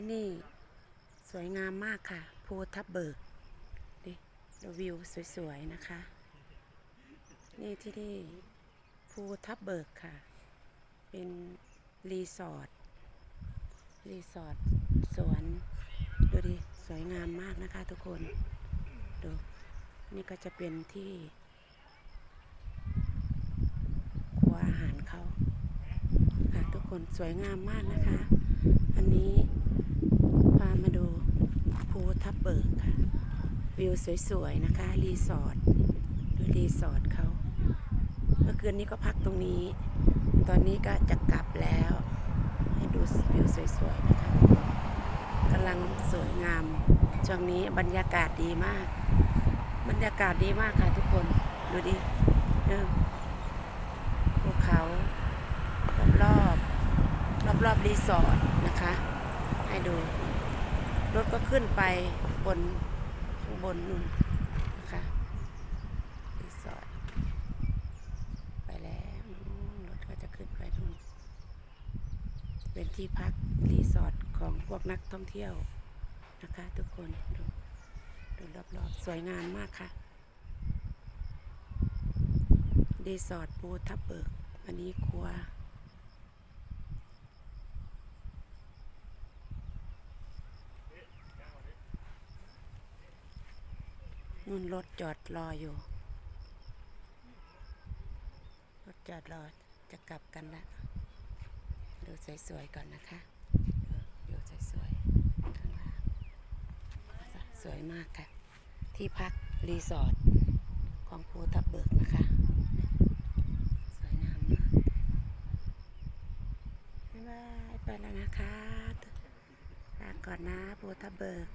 ที่นี่ สวยงามมากค่ะ ภูทับเบิกดิดูวิวสวยๆนะคะ นี่ที่นี่ภูทับเบิกค่ะ เป็นรีสอร์ท รีสอร์ทสวน ดูดิ สวยงามมากนะคะทุกคน ดู นี่ก็จะเป็นที่ครัวอาหารเขาค่ะทุกคนสวยงามมากนะคะ อันนี้ เบิกค่ะ วิวสวยๆนะคะ รีสอร์ทดูรีสอร์ทเขาเมื่อคืนนี้ก็พักตรงนี้ ตอนนี้ก็จะกลับแล้ว ให้ดูวิวสวยๆนะคะกำลังสวยงามช่วงนี้บรรยากาศดีมาก บรรยากาศดีมากค่ะทุกคนดูดิเออภูเขารอบรอบรอบรอบรีสอร์ทนะคะ ให้ดู รถก็ขึ้นไปบนข้างบนนู่นนะคะรีสอร์ทไปแล้วรถก็จะขึ้นไปนู่นเป็นที่พักรีสอร์ทของพวกนักท่องเที่ยวนะคะ ทุกคนดูดูรอบๆ สวยงามมากค่ะรีสอร์ทภูทับเบิก อันนี้ครัว นู่นรถจอดรออยู่ รถจอดรอจะกลับกันละดูสวยๆก่อนนะคะดูสวยๆข้างล่างสวยมากค่ะ ที่พักรีสอร์ทของภูทับเบิกนะคะสวยงามมากบ๊ายบายไปแล้วนะคะลาก่อนนะภูทับเบิก